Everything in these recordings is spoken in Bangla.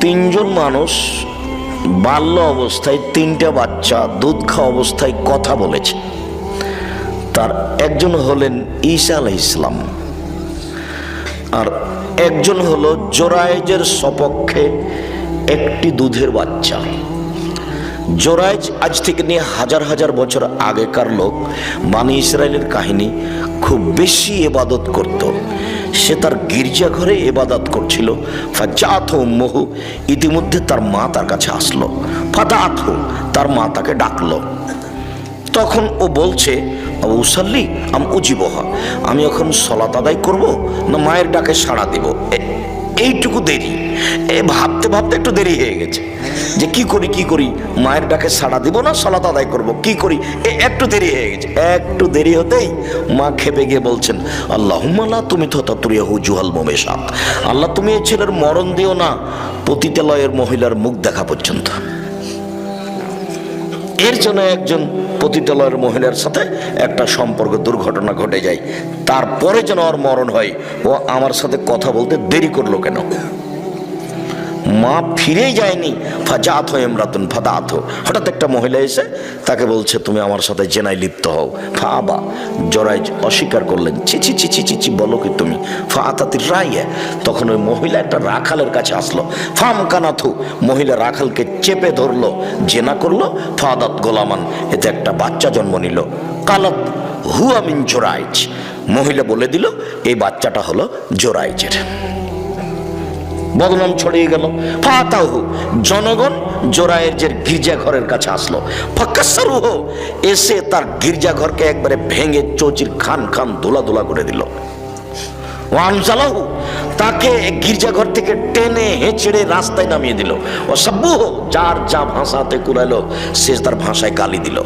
তিনজন মানুষ বাল্য অবস্থায় তিনটা বাচ্চা, দুধ খাওয়া অবস্থায় কথা বলেছে। তার একজন হলেন ঈসা আলাহ ইসলাম আর একজন হলো জোরায়েজের সপক্ষে একটি দুধের বাচ্চা। জোরাইজ আজ থেকে নিয়ে হাজার হাজার বছর আগেকার লোক বানি ইসরায়েলের কাহিনী খুব বেশি এবাদত করত। সে তার গির্জাঘরে এবাদত করছিল। ফাজাত মহু ইতিমধ্যে তার মা তার কাছে আসলো। ফাদাত তার মা তাকে ডাকলো। তখন ও বলছে উসাল্লি আম উজিবহা, আমি এখন সলাত আদায় করব না মায়ের ডাকে সাড়া দেব? এ- এইটুকু দেরি। এ ভাবতে ভাবতে একটু দেরি হয়ে গেছে। যে কি করি কি করি? মায়ের ডাকে সাড়া দিব না, সলাত আদায় করব। কি করি? এ একটু দেরি হয়ে গেছে। একটু দেরি হতেই মা খেপে গিয়ে বলছেন আল্লাহ তুমি তো তুরিয়া হুজুহাল মোমেশাত আল্লাহ, তুমি এই ছেলের মরণ দিও না, পতিতালয়ের মহিলার মুখ দেখা পর্যন্ত। এর জন্য একজন পতিতালয়ের মহিলার সাথে একটা সম্পর্ক দুর্ঘটনা ঘটে যায়। তারপরে যেন ওর মরণ হয়, ও আমার সাথে কথা বলতে দেরি করল কেন? মা ফিরেই যায়নি। ফাজাত হয়ে এমরাতুন ফাদাত হঠাৎ একটা মহিলা এসে তাকে বলছে, তুমি আমার সাথে জেনায় লিপ্ত হও। ফাবা জরাই অস্বীকার করলেন। চিচি চিচি চিচি বলো কি তুমি? ফা আতাতির রাইয়ে তখন ওই মহিলা একটা রাখালের কাছে আসলো। ফাম কানাথু মহিলা রাখালকে চেপে ধরলো, জেনা করল ফাদাত গোলামান, এতে একটা বাচ্চা জন্ম নিল। কালত হুয়া মিন জোরাইজ। মহিলা বলে দিল, এই বাচ্চাটা হলো জোরাইজের। বদনাম ছড়িয়ে গেল। ফাতাহু জনগণ জোরায়ের যে গির্জাঘরের কাছে আসলো। ফাক্কাসারুহ এসে তার গির্জাঘরকে একবারে ভেঙে চৌচির খান খান দোলা দোলা করে দিল। ওয়ানজালাহু তাকে গির্জাঘর থেকে টেনে হেঁচড়ে রাস্তায় নামিয়ে দিল। ও সাব্বুহ, যার যা ভাষাতে কুলাইলো সে তার ভাষায় গালি দিল।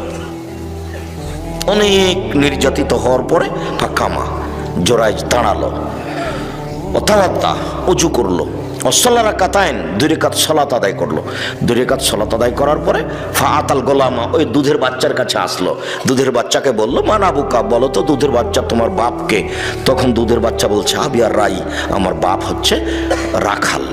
অনেক নির্যাতিত হওয়ার পরে ফাঁকামা জোরাইজ দাঁড়াল। অথাওয়াত্তা উঁচু করল। অসল্লারা কাতায়ন দুই রেখাত সলাত আদায় করল। দুই রেখাত সলাত আদায় করার পরে ফা আতাল গোলামা ওই দুধের বাচ্চার কাছে আসলো। দুধের বাচ্চাকে বলল মানাবুকা বলো তো দুধের বাচ্চা তোমার বাপকে? তখন দুধের বাচ্চা বলছে, আবি আর রাই, আমার বাপ হচ্ছে রাখাল।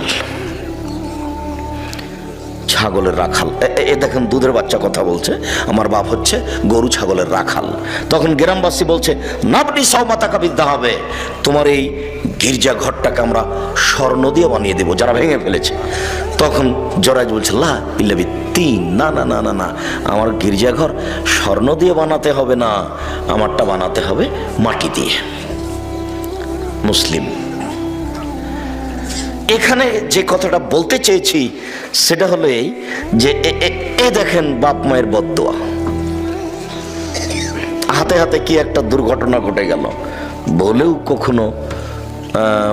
ছাগলের রাখাল। এ- দেখেন দুধের বাচ্চা কথা বলছে। আমার বাপ হচ্ছে গরু ছাগলের রাখাল। তখন গ্রামবাসী বলছে নাবনি সৌমাতাকা বিদ্যা হবে তোমার এই গির্জা ঘরটাকে আমরা স্বর্ণ দিয়ে বানিয়ে দেবো, যারা ভেঙে ফেলেছে। তখন জরাজ বলছে, লা ইল্লাবি তিন, না না না না না, আমার গির্জাঘর স্বর্ণ দিয়ে বানাতে হবে না, আমারটা বানাতে হবে মাটি দিয়ে। মুসলিম এখানে যে কথাটা বলতে চেয়েছি, সেটা হলো এই যে এ- দেখেন বাপ মায়ের বদোয়া হাতে হাতে কি একটা দুর্ঘটনা ঘটে গেল। বলেও কখনো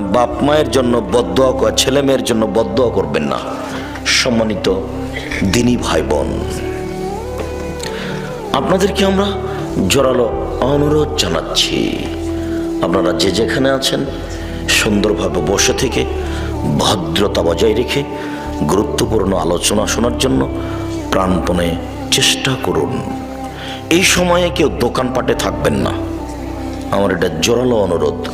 বাপ মায়ের জন্য বদোয়া কর- ছেলে মেয়ের জন্য বদোয়া করবেন না। সম্মানিত দিনী ভাই বোন আপনাদেরকে আমরা জোরালো অনুরোধ জানাচ্ছি? আপনারা যে যেখানে আছেন, সুন্দরভাবে বসে থেকে ভদ্রতা বজায় রেখে গুরুত্বপূর্ণ আলোচনা শোনার জন্য প্রাণপণে চেষ্টা করুন। এই সময়ে কেউ দোকানপাটে থাকবেন না। আমার এটা জোরালো অনুরোধ।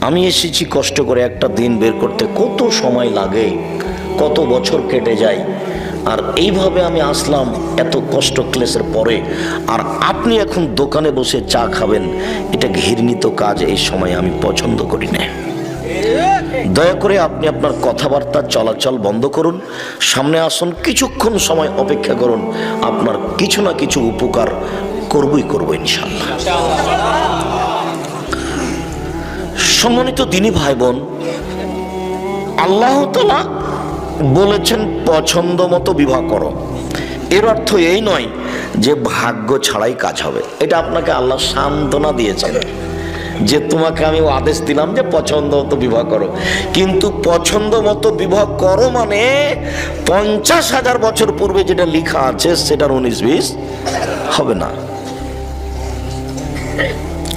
আমি এসেছি কষ্ট করে একটা দিন বের করতে। কত সময় লাগে, কত বছর কেটে যায়। আর এইভাবে আমি আসলাম এত কষ্ট ক্লেশের পরে। আর আপনি এখন দোকানে বসে চা খাবেন। এটা ঘৃণিত কাজ এই সময় আমি পছন্দ করি না। দয়া করে আপনি আপনার কথাবার্তা চলাচল বন্ধ করুন। সামনে আসুন, কিছুক্ষণ সময় অপেক্ষা করুন। আপনার কিছু না কিছু উপকার করবই করব ইনশাল্লাহ সম্মানিত দিনী ভাই বোন আল্লাহ বলেছেন, পছন্দ মতো বিবাহ করো। এর অর্থ এই নয় যে ভাগ্য ছাড়াই কাজ হবে। এটা আপনাকে আল্লাহ সান্ত্বনা দিয়েছেন। যে তোমাকে আমি আদেশ দিলাম যে পছন্দ মতো বিবাহ করো। কিন্তু পছন্দ মতো বিবাহ করো মানে পঞ্চাশ হাজার বছর পূর্বে যেটা লেখা আছে, সেটার উনিশ বিশ হবে না।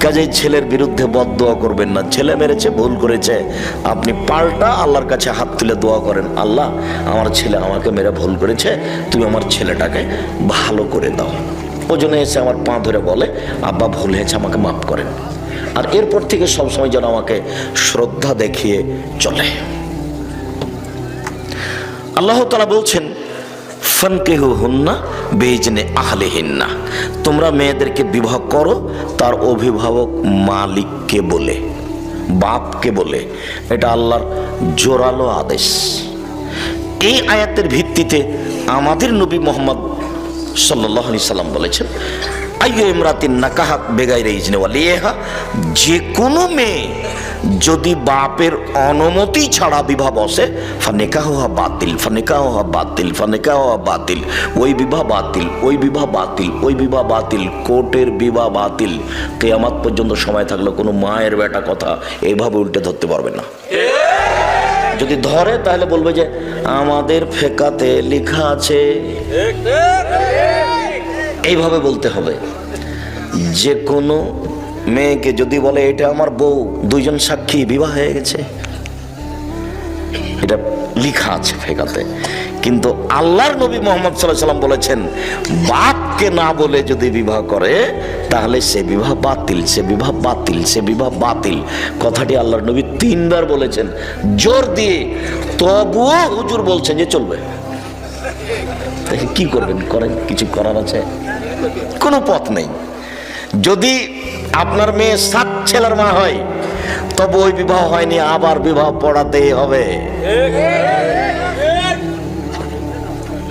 কাজেই ছেলের বিরুদ্ধে বদ দোয়া করবেন না। ছেলে মেরেছে, ভুল করেছে। আপনি পাল্টা আল্লাহর কাছে হাত তুলে দোয়া করেন, আল্লাহ, আমার ছেলে আমাকে মেরে ভুল করেছে, তুমি আমার ছেলেটাকে ভালো করে দাও। ওজনে এসে আমার পা ধরে বলে, আব্বা, ভুল হয়েছে, আমাকে মাফ করেন। আর এরপর থেকে সবসময় যেন আমাকে শ্রদ্ধা দেখিয়ে চলে। আল্লাহ তালা বলছেন ফনকেহু হুন্না বেজনে আহলে হিন্না তোমরা মেয়েদেরকে বিবাহ করো, তার অভিভাবক মালিককে বলে, বাপকে বলে। এটা আল্লাহর জোরালো আদেশ। এই আয়াতের ভিত্তিতে আমাদের নবী মোহাম্মদ সাল্লাহ সাল্লাম বলেছেন আইয়ো ইমরাতিন নাকাহাত বেগাই রেইজনে ওয়ালিয়েহা যে কোনো মেয়ে যদি বাপের অনুমতি ছাড়া বিবাহ বসে ফানেকা হওয়া বাতিল ফানেকা হওয়া বাতিল ফানেকা হওয়া বাতিল, ওই বিবাহ বাতিল, ওই বিবাহ বাতিল, ওই বিবাহ বাতিল, কোর্টের বিবাহ বাতিল, কেয়ামাত পর্যন্ত সময় থাকলে কোনো মায়ের বেটা কথা এইভাবে উল্টে ধরতে পারবে না। যদি ধরে তাহলে বলবে যে, আমাদের ফেকাতে লেখা আছে। এইভাবে বলতে হবে। যে কোনো মেয়েকে যদি বলে, এটা আমার বউ, দুইজন সাক্ষী, বিবাহ হয়ে গেছে। এটা লিখা আছে ফেকাতে। কিন্তু আল্লাহর নবী মোহাম্মদ সাল্লাম বলেছেন, বাপকে না বলে যদি বিবাহ করে, তাহলে সে বিবাহ বাতিল, সে বিবাহ বাতিল, সে বিবাহ বাতিল। কথাটি আল্লাহর নবী তিনবার বলেছেন। জোর দিয়ে তবুও হুজুর বলছেন যে চলবে। তাকে কি করবেন? করেন কিছু করার আছে? কোনো পথ নেই। যদি আপনার মেয়ে সাত ছেলের মা হয়, তবে ওই বিবাহ হয়নি, আবার বিবাহ পড়াতেই হবে।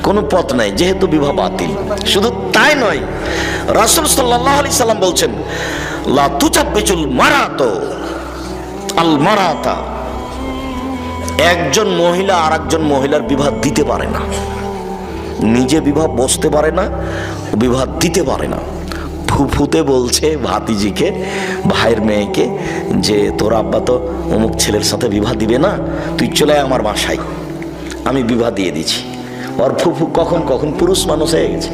কোনো পথ নাই, যেহেতু বিবাহ বাতিল। শুধু তাই নয়, রাসুল সাল্লাহ আলি সাল্লাম বলছেন, লা তুচাব্বিচুল মারাতো, আল মারাতা। একজন মহিলা আর একজন মহিলার বিবাহ দিতে পারে না। নিজে বিবাহ বসতে পারে না, বিবাহ দিতে পারে না। ফুফুতে বলছে ভাতিজিকে, ভাইয়ের মেয়েকে যে, তোর আব্বা তো অমুক ছেলের সাথে বিবাহ দিবে না, তুই চলে আমার বাসায়। আমি বিবাহ দিয়ে দিছি ওর ফুফু কখন কখন পুরুষ মানুষ হয়ে গেছে।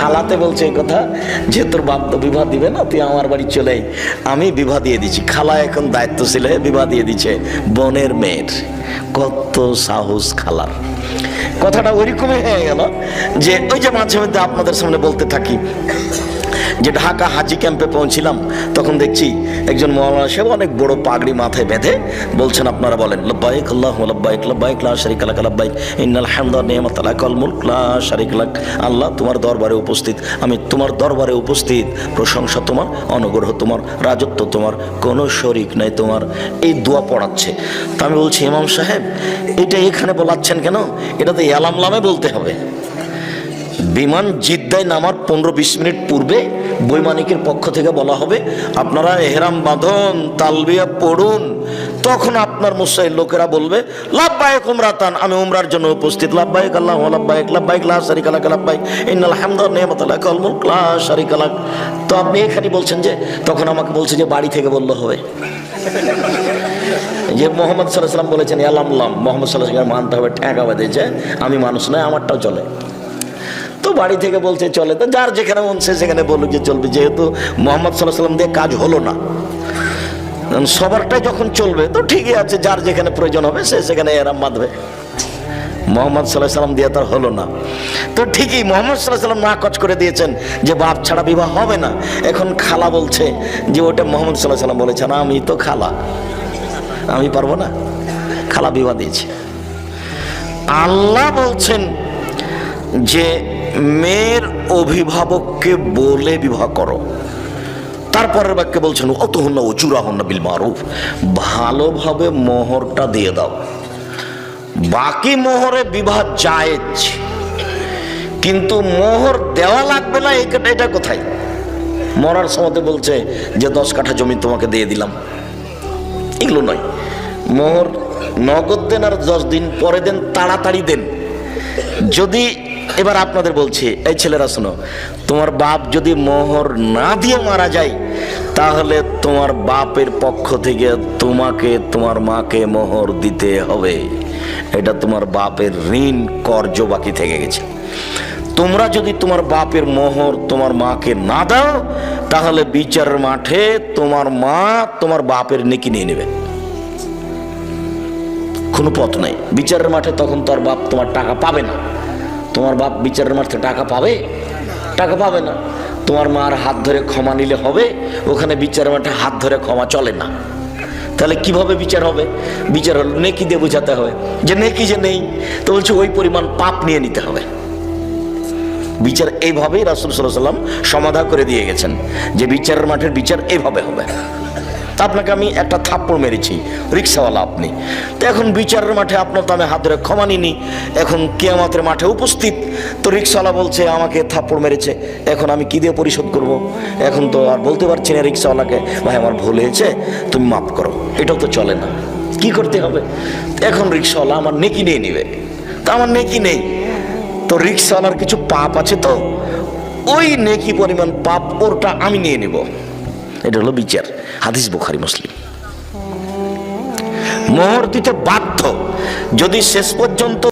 খালাতে বলছে এই কথা যে, তোর বাপ তো বিবাহ দিবে না, তুই আমার বাড়ি চলে। আমি বিবাহ দিয়ে দিচ্ছি। খালা এখন দায়িত্বশীল হয়ে বিবাহ দিয়ে দিচ্ছে বনের মেয়ের। কত সাহস খালার। কথাটা ওইরকমই হয়ে গেল যে, ওই যে মাঝে মধ্যে আপনাদের সামনে বলতে থাকি যে ঢাকা হাজি ক্যাম্পে পৌঁছিলাম, তখন দেখছি একজন মৌলানা সাহেব অনেক বড় পাগড়ি মাথায় বেঁধে বলছেন, আপনারা বলেন, লব্বাইক আল্লাহ লব্বাইক লব্বাইক, লা শারিক লাক, লব্বাইক, ইন্নাল হামদা নিয়ামাত লাকাল মুলক, লা শারিক লাক, আল্লাহ তোমার দরবারে উপস্থিত, আমি তোমার দরবারে উপস্থিত, প্রশংসা তোমার, অনুগ্রহ তোমার, রাজত্ব তোমার, কোনো শরিক নাই তোমার, এই দোয়া পড়াচ্ছে। তা আমি বলছি, ইমাম সাহেব, এটা এখানে বলাচ্ছেন কেন? এটা তো এলামলামে বলতে হবে। বিমান জিদ্দায় নামার পনেরো বিশ মিনিট পূর্বে বৈমানিকের পক্ষ থেকে বলা হবে, আপনারা এহরাম বাঁধন, তালবিয়া পড়ুন। তখন আপনার মুসাইল লোকেরা বলবে লাভবায়ক উমরাতান, আমি উমরার জন্য উপস্থিত। লাভবায়ক আল্লাহ লাভবায়ক লাভবায়ক লা শারিক আলাক লাভবায়ক ইন্নাল হামদা নিয়ামত আলাক আল মুলক, লা শারিক আলাক তো আপনি এখানে বলছেন যে, তখন আমাকে বলছে যে বাড়ি থেকে বললে হবে। যে মোহাম্মদ সাল্লাহ সাল্লাম বলেছেন আলামলাম মোহাম্মদ সাল্লাহ মানতে হবে ঠেকা বেঁধেছে আমি মানুষ নয়, আমারটাও চলে। তো বাড়ি থেকে বলছে, চলে। তো যার যেখানে মন, সে সেখানে বলুক যে, চলবে। যেহেতু মোহাম্মদ সাল্লাহ সাল্লাম দিয়ে কাজ হলো না। সবারটাই যখন চলবে, তো ঠিকই আছে, যার যেখানে প্রয়োজন হবে, সে সেখানে এরাম বাঁধবে। মোহাম্মদ সাল্লাহ সাল্লাম দিয়ে তার হলো না। তো ঠিকই মোহাম্মদ সাল্লাহ সাল্লাম না কচ করে দিয়েছেন যে, বাপ ছাড়া বিবাহ হবে না। এখন খালা বলছে যে, ওটা মোহাম্মদ সাল্লাহ সাল্লাম বলেছে। না, আমি তো খালা। আমি পারব না? খালা বিবাহ দিয়েছে। আল্লাহ বলছেন যে মেয়ের অভিভাবককে বলে বিবাহ করো। তারপরের বাক্যে বলছেন অত হন না উচুরা হন না বিল মারুফ। ভালোভাবে মোহরটা দিয়ে দাও। বাকি মোহরে বিবাহ জায়েজ। কিন্তু মোহর দেওয়া লাগবে না এটা এটা কোথায়? মরার সময় বলছে যে, দশ কাঠা জমি তোমাকে দিয়ে দিলাম। এগুলো নয়। মোহর নগদ দেন আর দশ দিন পরে দেন, তাড়াতাড়ি দেন। যদি এবার আপনাদের বলছি, এই ছেলেরা শোনো, তোমার বাপ যদি মোহর না দিয়ে মারা যায়, তাহলে তোমার বাপের পক্ষ থেকে তোমাকে, তোমার মাকে মোহর দিতে হবে। এটা তোমার বাপের ঋণ কর্য বাকি থেকে গেছে। তোমরা যদি তোমার বাপের মোহর তোমার মাকে না দাও, তাহলে বিচারের মাঠে তোমার মা তোমার বাপের নেকি নিয়ে নেবে। কোনো পথ নাই। বিচারের মাঠে তখন তোর বাপ তোমার টাকা পাবে না। তোমার বাপ বিচারের মাঠে টাকা পাবে? টাকা পাবে না। তোমার মার হাত ধরে ক্ষমা নিলে হবে, ওখানে বিচারের মাঠে হাত ধরে ক্ষমা চলে না। তাহলে কীভাবে বিচার হবে? বিচার হলো নেকি দিয়ে বোঝাতে হবে যে নেকি যে নেই, তো বলছে ওই পরিমাণ পাপ নিয়ে নিতে হবে। বিচার এইভাবেই রাসুল সাল্লাহ সাল্লাম সমাধা করে দিয়ে গেছেন যে বিচারের মাঠের বিচার এইভাবে হবে। তা আপনাকে আমি একটা থাপ্পড় মেরেছি, রিক্সাওয়ালা আপনি। তো এখন বিচারের মাঠে আপনার তো আমি হাত ধরে ক্ষমা নিনি এখন কেয়ামাতের মাঠে উপস্থিত, তো রিক্সাওয়ালা বলছে, আমাকে থাপ্পড় মেরেছে, এখন আমি কী দিয়ে পরিশোধ করব? এখন তো আর বলতে পারছি না রিক্সাওয়ালাকে, ভাই, আমার ভুল হয়েছে, তুমি মাফ করো, এটাও তো চলে না, কি করতে হবে? এখন রিক্সাওয়ালা আমার নেকি নিয়ে নিবে। তা আমার নেকি নেই। তো রিক্সাওয়ালার কিছু পাপ আছে তো, ওই নেকি পরিমাণ পাপ ওরটা আমি নিয়ে নেব। এটা হলো বিচার। হাদিস বুখারি মুসলিম। মোহর দিতে বাধ্য। যদি শেষ পর্যন্ত